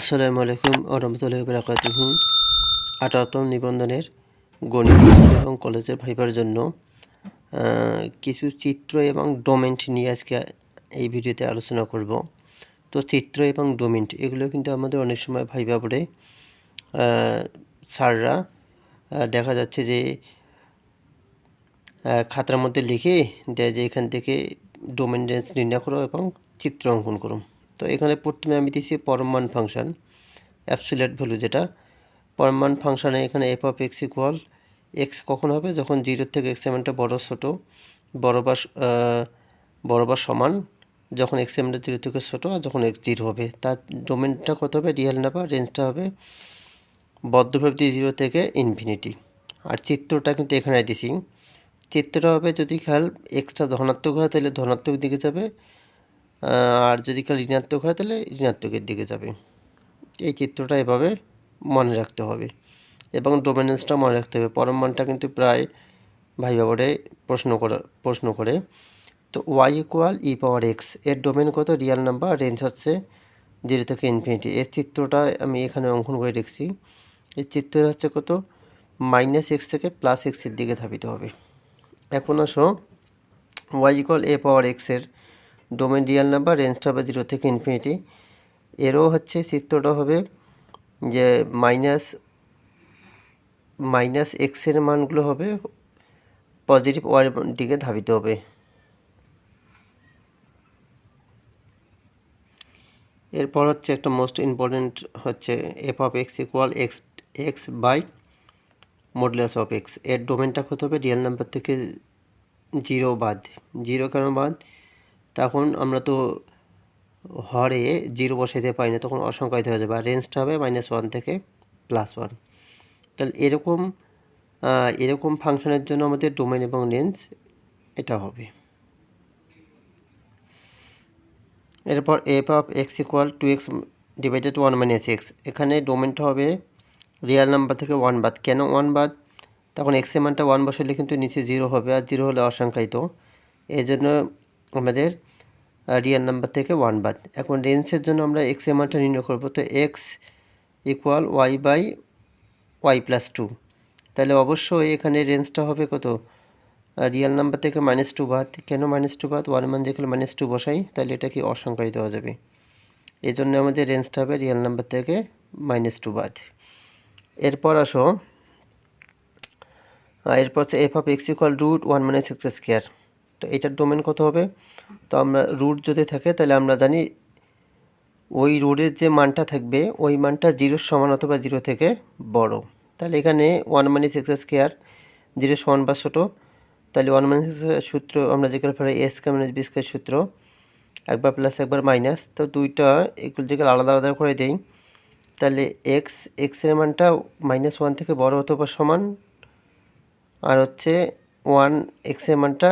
আসসালামু আলাইকুম আরহামতুল্লাহ বরাকাতুহু আঠারোতম নিবন্ধনের গণিত এবং কলেজের ভাইবার জন্য কিছু চিত্র এবং ডোমেন্ট নিয়ে আজকে এই ভিডিওতে আলোচনা করব। তো চিত্র এবং ডোমেন্ট, এগুলো কিন্তু আমাদের অনেক সময় ভাইবা পড়ে স্যাররা দেখা যাচ্ছে যে খাতার মধ্যে লিখে দেয় যে এখান থেকে ডোমেন রেঞ্জ নির্ণয় করো এবং চিত্র অঙ্কন করো। তো এখানে প্রথমে আমি দিচ্ছি পরমান ফাংশন অ্যাবসুলেট ভ্যালু যেটা। পরমান ফাংশানে এখানে F of X equal X কখন হবে? যখন জিরোর থেকে এক্স এমনটা বড় ছোটো, বড় বা বড় বা সমান, যখন এক্স এমনটা জিরো থেকে ছোটো, আর যখন এক্স জিরো হবে। তার ডোমেনটা কত হবে? রিয়েল নাম্বার রেঞ্জটা হবে বদ্ধব্যাপ্তি জিরো থেকে ইনফিনিটি আর চিত্রটা কিন্তু এখানে দিছি। চিত্রটা হবে যদি খেয়াল এক্সট্রা ধনাত্মক হয়, তাহলে ধনাত্মক দিকে যাবে। আর যদি খেয়াল ঋণাত্মক হয়, তাহলে ঋণাত্মকের দিকে যাবে। এই চিত্রটা এভাবে মনে রাখতে হবে এবং ডোমিনেন্সটা মনে রাখতে হবে। পরম মানটা কিন্তু প্রায় ভাইবা বোর্ডে প্রশ্ন করে প্রশ্ন করে। তো ওয়াই ইকুয়াল ই পাওয়ার এক্সের ডোমেন কত? রিয়াল নাম্বার রেঞ্জ হচ্ছে জিরো থেকে ইনফিনিটি এর চিত্রটা আমি এখানে অঙ্কন করে রেখেছি। এই চিত্রটা হচ্ছে কত? মাইনাস এক্স থেকে প্লাস এক্সের দিকে ধাবিত হবে। এখন আসো ওয়াই ইকুয়াল এ পাওয়ার এক্সের ডোমেন রিয়েল নাম্বার রেঞ্জটা হবে জিরো থেকে ইনফিনিটি। এরও হচ্ছে চিত্রটা হবে যে মাইনাস মাইনাস এক্সের মানগুলো হবে পজিটিভ ওয়ার দিকে ধাবিত হবে। এরপর হচ্ছে একটা মোস্ট ইম্পর্টেন্ট হচ্ছে F of X equal X X by modulus of X. এর ডোমেনটা কত হবে? রিয়েল নাম্বার থেকে জিরো বাদ। জিরো কেন বাদ? তখন আমরা তো হরে জিরো বসাইতে পারি না, তখন অসংখ্যায়িত হয়ে যাবে। আর রেঞ্জটা হবে মাইনাস ওয়ান থেকে প্লাস ওয়ান তাহলে এরকম এরকম ফাংশনের জন্য আমাদের ডোমেন এবং রেঞ্জ এটা হবে। এরপর F of X equal to X divided one minus X এখানে ডোমেনটা হবে রিয়াল নাম্বার থেকে ওয়ান বাদ। কেন ওয়ান বাদ? তখন এক্সের মানটা ওয়ান বসালে কিন্তু নিচে জিরো হবে, আর জিরো হলে অসংখ্যায়িত। এই জন্য আমাদের রিয়েল নাম্বার থেকে ওয়ান বাদ। এখন রেঞ্জের জন্য আমরা এক্সের মানটা নির্ণয় করব। তো X equal Y by Y plus two তাহলে অবশ্যই এখানে রেঞ্জটা হবে কত? রিয়েল নাম্বার থেকে মাইনাস টু বাদ। কেন মাইনাস টু বাদ? ওয়ান মান যেখানে মাইনাস টু বসাই, তাহলে এটা কি অসংখ্যায়িত হয়ে যাবে। এই জন্য আমাদের রেঞ্জটা হবে রিয়েল নাম্বার থেকে মাইনাস টু বাদ। এরপর আসো। এরপর হচ্ছে F of X equal root one minus X square তো এটার ডোমেন কত হবে? তো আমরা রুট যদি থাকে, তাহলে আমরা জানি ওই রুটের যে মানটা থাকবে, ওই মানটা জিরোর সমান অথবা জিরো থেকে বড়। তাহলে এখানে one minus X square zero সমান বা ছোটো। তাহলে ওয়ান মাইনাস সূত্র, আমরা যেখানে ফেলে S K minus B square সূত্র, একবার প্লাস একবার মাইনাস তো দুইটা এগুলো যেগুলো আলাদা আলাদা করে দেই। তাহলে এক্স এক্সের মানটা মাইনাস ওয়ান থেকে বড় অথবা সমান, আর হচ্ছে ওয়ান এক্সের মানটা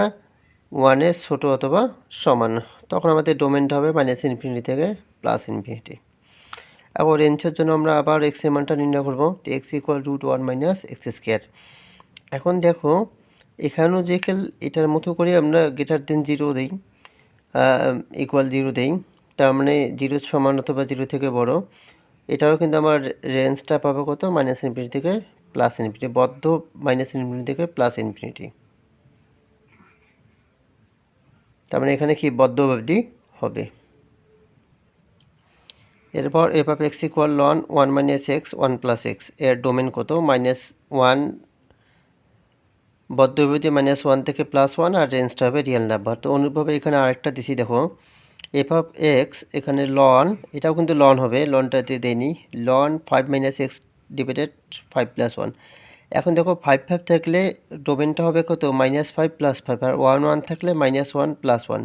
ওয়ানের ছোটো অথবা সমান। তখন আমাদের ডোমেনটা হবে মাইনাস ইনফিনিটি থেকে প্লাস ইনফিনিটি এখন রেঞ্জের জন্য আমরা আবার এক্সের মানটা নির্ণয় করব। X equal root one minus X square এখন দেখো, এখানেও যে খেল, এটার মতো করে আমরা গ্রেটার দেন জিরো দিই ইকুয়াল জিরো দিই। তার মানে জিরোর সমান অথবা জিরো থেকে বড়। এটারও কিন্তু আমার রেঞ্জটা পাবো কত? মাইনাস ইনফিনিটি থেকে প্লাস ইনফিনিটি বদ্ধ মাইনাস ইনফিনিটি থেকে প্লাস ইনফিনিটি তার মানে এখানে কি বদ্ধ অবধি হবে? এরপর F of X equal ln one minus X one plus এক্সের ডোমেন কত? মাইনাস ওয়ান বদ্ধবিধি মাইনাস ওয়ান থেকে প্লাস ওয়ান আর রেঞ্জটা হবে রিয়েল নাম্বার তো অনুরূপভাবে এখানে আরেকটা দিছি, দেখো। এফ অফ এক্স এখানে লন এটাও কিন্তু লন হবে। লনটাতে দেয়নি ln five minus X divided five plus one এখন দেখো ফাইভ ফাইভ থাকলে ডোমেনটা হবে কত? মাইনাস ফাইভ প্লাস ফাইভ আর ওয়ান ওয়ান থাকলে মাইনাস ওয়ান প্লাস ওয়ান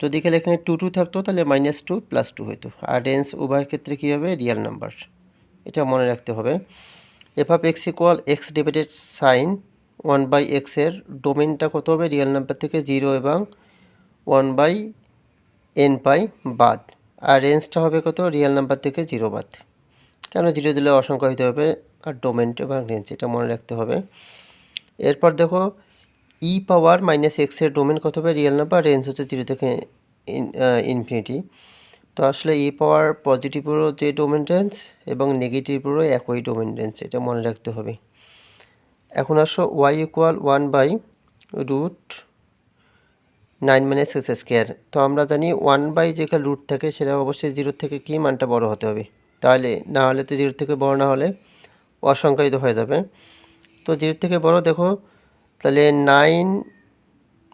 যদি খেলে এখানে টু টু থাকতো, তাহলে মাইনাস টু প্লাস টু হতো আর রেঞ্জ উভয়ের ক্ষেত্রে কী হবে? রিয়েল নাম্বার এটা মনে রাখতে হবে। F of X equal X divided sine one by এক্সের ডোমেনটা কত হবে? রিয়েল নাম্বার থেকে জিরো এবং ওয়ান বাই এন পাই বাদ। আর রেঞ্জটা হবে কত? রিয়েল নাম্বার থেকে জিরো বাদ। কেন জিরো দিলে অসংখ্য হতে হবে আর ডোমেন এবং রেঞ্জ এটা মনে রাখতে হবে। এরপর দেখো ই পাওয়ার মাইনাস এক্সের ডোমেন কত হবে? রিয়েল নাম্বার রেঞ্জ হচ্ছে জিরো থেকে ইনফিনিটি তো আসলে ই পাওয়ার পজিটিভেরও যে ডোমেন রেঞ্জ এবং নেগেটিভেরও একই ডোমেন রেঞ্জ এটা মনে রাখতে হবে। এখন আসো Y equal one by root nine minus X square তো আমরা জানি ওয়ান বাই যেখানে রুট থাকে, সেটা অবশ্যই জিরোর থেকে কি মানটা বড় হতে হবে? তাহলে না হলে তো জিরোর থেকে বড় না হলে অসংখ্যায়িত হয়ে যাবে। তো জিরোর থেকে বড় দেখো, তাহলে নাইন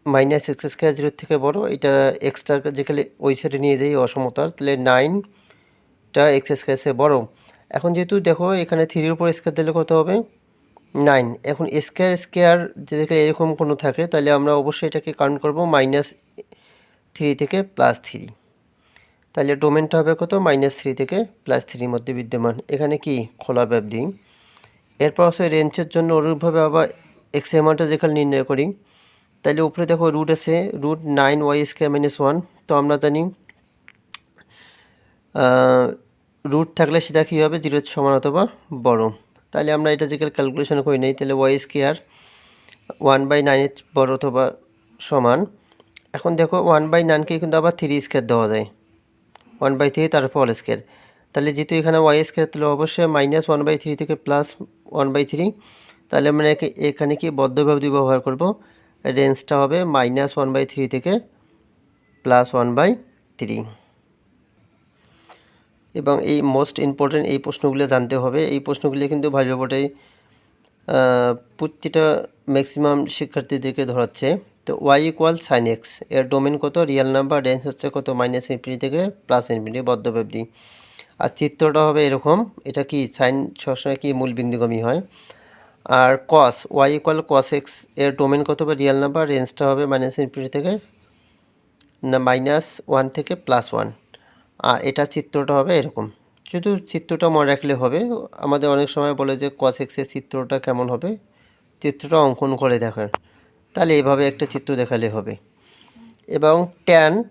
মাইনাস এক্স স্কোয়ার জিরোর থেকে বড়, এটা এক্সট্রা যেখানে ওই সাইডে নিয়ে যাই অসমতার, তাহলে নাইনটা এক্স স্কোয়ার সে বড়। এখন যেহেতু দেখো এখানে থ্রির উপর স্কোয়ার দিলে কত হবে? নাইন এখন স্কোয়ার স্কোয়ার যদি এরকম কোনো থাকে, তাহলে আমরা অবশ্যই এটাকে কাউন্ট করব মাইনাস থ্রি থেকে প্লাস থ্রি তাহলে ডোমেনটা হবে কত? মাইনাস থ্রি থেকে প্লাস থ্রির মধ্যে বিদ্যমান। এখানে কি? খোলা ব্যাপ দিই। এরপর হচ্ছে রেঞ্জের জন্য অনুরূপভাবে আবার এক্স অ্যামাউন্টটা যেখানে নির্ণয় করি। তাহলে উপরে দেখো রুট আছে root nine y square minus one তো আমরা জানি রুট থাকলে সেটা কী হবে? জিরোর সমান অথবা বড়। তাহলে আমরা এটা যেখানে ক্যালকুলেশন করি নাই, তাহলে ওয়াই স্কোয়ার ওয়ান বাই নাইনের বড় অথবা সমান। এখন দেখো ওয়ান বাই নাইনকে কিন্তু আবার থ্রি স্কোয়ার দেওয়া যায়। ওয়ান বাই থ্রি তারপর অল স্কোয়ার। তাহলে যেহেতু এখানে ওয়াই স্কোয়ার, তাহলে অবশ্যই মাইনাস ওয়ান বাই থ্রি থেকে প্লাস ওয়ান বাই থ্রি। তাহলে আমরা এখানে কি বদ্ধভাবে ব্যবহার করব? রেঞ্জটা হবে মাইনাস ওয়ান বাই থ্রি থেকে প্লাস ওয়ান বাই থ্রি। এবং এই মোস্ট ইম্পর্টেন্ট এই প্রশ্নগুলো জানতে হবে। এই প্রশ্নগুলি কিন্তু ভাইবা বোর্ডে প্রতিটা ম্যাক্সিমাম শিক্ষার্থীদেরকে ধরাচ্ছে। তো ওয়াই ইকুয়াল সাইন এক্সের ডোমেন কত? রিয়েল নাম্বার রেঞ্জ হচ্ছে কত? মাইনাস ইনফিনিটি থেকে প্লাস ইনফিনিটি বদ্ধব্যাপ্তি। আর চিত্রটা হবে এরকম, এটা কি সাইন সবসময় কি মূল বিন্দুগমী হয়? আর কস ওয়াই ইকুয়াল কস এক্সের ডোমেন কত হবে? রিয়েল নাম্বার রেঞ্জটা হবে মাইনাস ইনফিনিটি থেকে না মাইনাস ওয়ান থেকে প্লাস ওয়ান আর এটা চিত্রটা হবে এরকম। শুধু চিত্রটা মনে রাখলে হবে। আমাদের অনেক সময় বলে যে কস এক্সের চিত্রটা কেমন হবে? চিত্রটা অঙ্কন করে দেখার তাহলে এভাবে একটা চিত্র দেখালে হবে। এবং ট্যান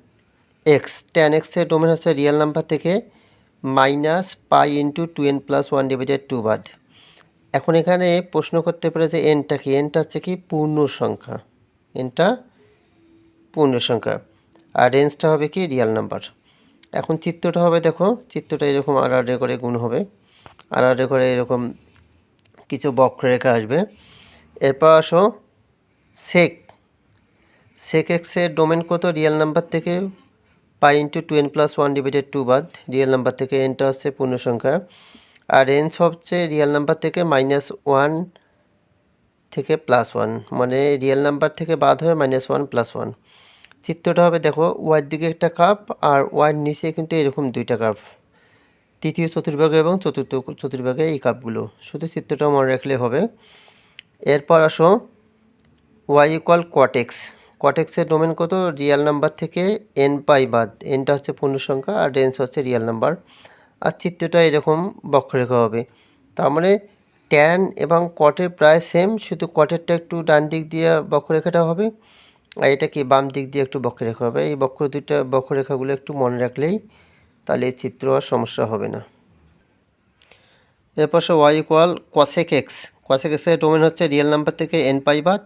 এক্স ট্যান এক্সের ডোমেন হচ্ছে রিয়েল নাম্বার থেকে minus pi into two n plus one divided two বাদ। এখন এখানে প্রশ্ন করতে পারে যে এনটা কি? এনটা হচ্ছে কি পূর্ণ সংখ্যা। এনটা পূর্ণ সংখ্যা। আর রেঞ্জটা হবে কি রিয়াল নাম্বার এখন চিত্রটা হবে দেখো, চিত্রটা এরকম আর আর করে গুণ হবে। আর আর করে এরকম কিছু বক্ররেখা আসবে। এরপর আসো সেক সেক এক্সের ডোমেন কত? রিয়েল নাম্বার থেকে pi into two n plus one divided two বাদ। রিয়েল নাম্বার থেকে এনটা হচ্ছে পূর্ণ সংখ্যা আর রেঞ্জ হচ্ছে রিয়েল নাম্বার থেকে মাইনাস ওয়ান থেকে প্লাস ওয়ান মানে রিয়েল নাম্বার থেকে বাদ হয়ে মাইনাস ওয়ান প্লাস ওয়ান চিত্রটা হবে দেখো ওয়ার দিকে একটা কাপ আর ওয়ার নিচে কিন্তু এরকম দুইটা কাপ তৃতীয়, চতুর্ভাগে এবং চতুর্থ, চতুর্ভাগে এই কাপগুলো শুধু চিত্রটা মনে রাখলে হবে। এরপর আসো। ওয়াই ইকুয়াল কটেক্স কটেক্সের ডোমেন কত? রিয়াল নাম্বার থেকে এন পাই বাদ। এনটা হচ্ছে পূর্ণ সংখ্যা আর রেঞ্জ হচ্ছে রিয়াল নাম্বার আর চিত্রটা এরকম বক্ররেখা হবে। তার মানে ট্যান এবং কটের প্রায় সেম শুধু কটেরটা একটু ডান দিক দিয়ে বক্ররেখাটা হবে আর এটা কি বাম দিক দিয়ে একটু বক্ররেখা হবে। এই বক্র দুইটা বক্ররেখাগুলো একটু মনে রাখলেই তাহলে চিত্র আর সমস্যা হবে না। এরপর সে y equal cosec x cosec এক্সের ডোমেন হচ্ছে রিয়েল নাম্বার থেকে এন পাই বাদ।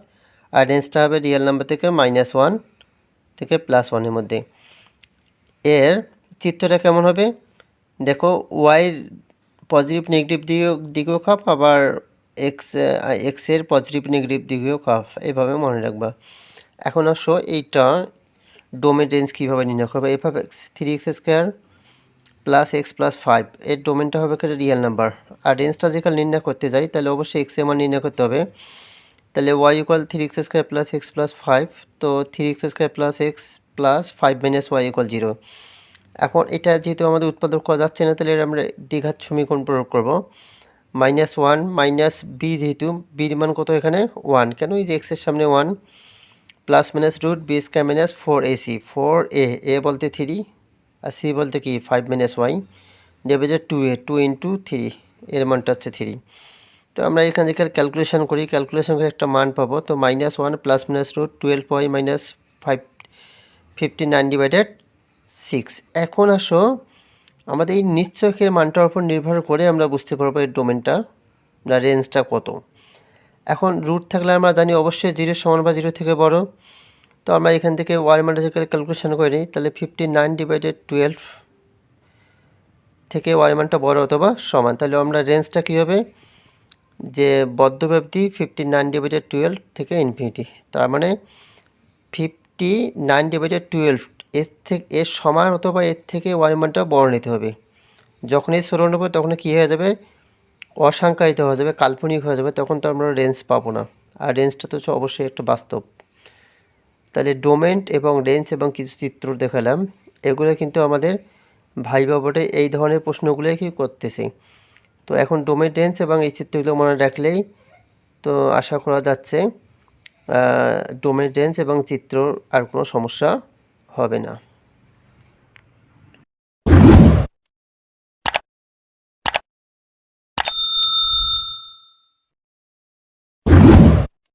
আর রেঞ্জটা হবে রিয়েল নাম্বার থেকে মাইনাস ওয়ান থেকে প্লাস ওয়ানের মধ্যে। এর চিত্রটা কেমন হবে? দেখো ওয়াইয়ের পজিটিভ নেগেটিভ দিকেও দিকেও খাপ আবার এক্স এক্সের পজিটিভ নেগেটিভ দিকেও খাপ এভাবে মনে রাখবা। এখন আসো, এইটা ডোমেন রেঞ্জ কীভাবে নির্ণয় করবে? এভাবে three x square plus x plus five এর ডোমেনটা হবে একটা রিয়েল নাম্বার আর রেঞ্জটা যেখানে নির্ণয় করতে যাই, তাহলে অবশ্যই এক্সের মান নির্ণয় করতে হবে। তাহলে y equal three x square plus x plus five তো three x square plus x plus five minus y equal zero এখন এটা যেহেতু আমাদের উৎপাদন করা যাচ্ছে না, তাহলে আমরা দীঘার সমীকরণ প্রয়োগ করব। মাইনাস ওয়ান মাইনাস বি যেহেতু বির মান কত এখানে? ওয়ান কেন এই যে এক্সের সামনে one plus minus root b square minus four c four a a বলতে থ্রি আর সি বলতে কি? Five minus y divided two a two into three এর মানটা হচ্ছে থ্রি তো আমরা এখানে যেখানে ক্যালকুলেশন করি ক্যালকুলেশন করে একটা মান পাবো। তো minus one plus minus root twelve y minus five fifty nine divided six এখন আসো, আমাদের এই নিশ্চয়কের মানটার উপর নির্ভর করে আমরা বুঝতে পারব এই ডোমেনটা না রেঞ্জটা কত। এখন রুট থাকলে আমরা জানি অবশ্যই জিরো সমান বা জিরো থেকে বড়। তো আমরা এখান থেকে ওয়াই মানটা ক্যালকুলেশন করে নিই, তাহলে ফিফটি নাইন ডিভাইডেড টুয়েলভ থেকে ওয়াই মানটা বড় অথবা সমান। তাহলে আমরা রেঞ্জটা কী হবে? যে বদ্ধব্যাপ্তি ফিফটি নাইন ডিভাইডেড টুয়েলভ থেকে ইনফিনিটি তার মানে ফিফটি নাইন ডিভাইডেড টুয়েলভ এর থেকে, এর সমান অথবা এর থেকে ওয়াই মানটা বড় নিতে হবে। যখন এই ষোলো নেব তখন কী হয়ে যাবে? অসংখ্যায়িত হয়ে যাবে, কাল্পনিক হয়ে যাবে, তখন তো আমরা রেঞ্জ পাবো না। আর রেঞ্জটা তো অবশ্যই একটা বাস্তব। তাহলে ডোমেন্ট এবং রেঞ্জ এবং কিছু চিত্র দেখালাম। এগুলো কিন্তু আমাদের ভাইবা বোর্ডে এই ধরনের প্রশ্নগুলোই কি করতেছে। তো এখন ডোমে টেন্স এবং এই চিত্রগুলো মনে রাখলেই তো আশা করা যাচ্ছে ডোমে টেন্স এবং চিত্র আর কোনো সমস্যা হবে না।